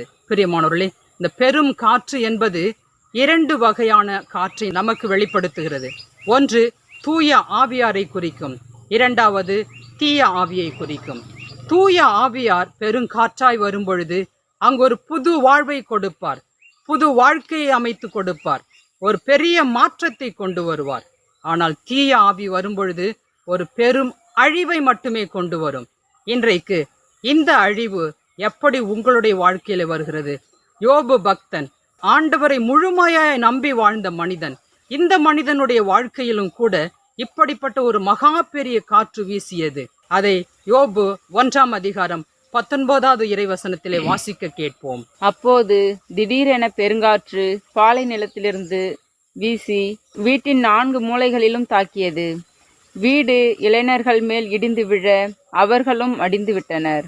வெளிப்படுத்துகிறது பிரியமானவர்களே இந்த பெரும் காற்று என்பது இரண்டு வகையான காற்றை நமக்கு வெளிப்படுத்துகிறது. ஒன்று தூய ஆவியாரை குறிக்கும். இரண்டாவது தீய ஆவியை குறிக்கும். தூய ஆவியார் பெருங்காற்றாய் வரும்பொழுது அங்கு ஒரு புது வாழ்வை கொடுப்பார். புது வாழ்க்கையை அமைத்து கொடுப்பார். ஒரு பெரிய மாற்றத்தை கொண்டு வருவார். ஆனால் தீய ஆவி வரும்பொழுது ஒரு பெரும் அழிவை மட்டுமே கொண்டு வரும். இன்றைக்கு இந்த அழிவு எப்படி உங்களுடைய வாழ்க்கையில வருகிறது? யோபு பக்தன் ஆண்டவரை முழுமையாய் நம்பி வாழ்ந்த மனிதன். இந்த மனிதனுடைய வாழ்க்கையிலும் கூட இப்படிப்பட்ட ஒரு மகா பெரிய காற்று வீசியது. அதை யோபு ஒன்றாம் அதிகாரம் பத்தொன்பதாவது இறைவசனத்திலே வாசிக்க கேட்போம். அப்போது திடீரென பெருங்காற்று பாலை நிலத்திலிருந்து வீசி வீட்டின் நான்கு மூலைகளிலும் தாக்கியது. வீடு இளைஞர்கள் மேல் இடிந்து விழ அவர்களும் அடிந்து விட்டனர்.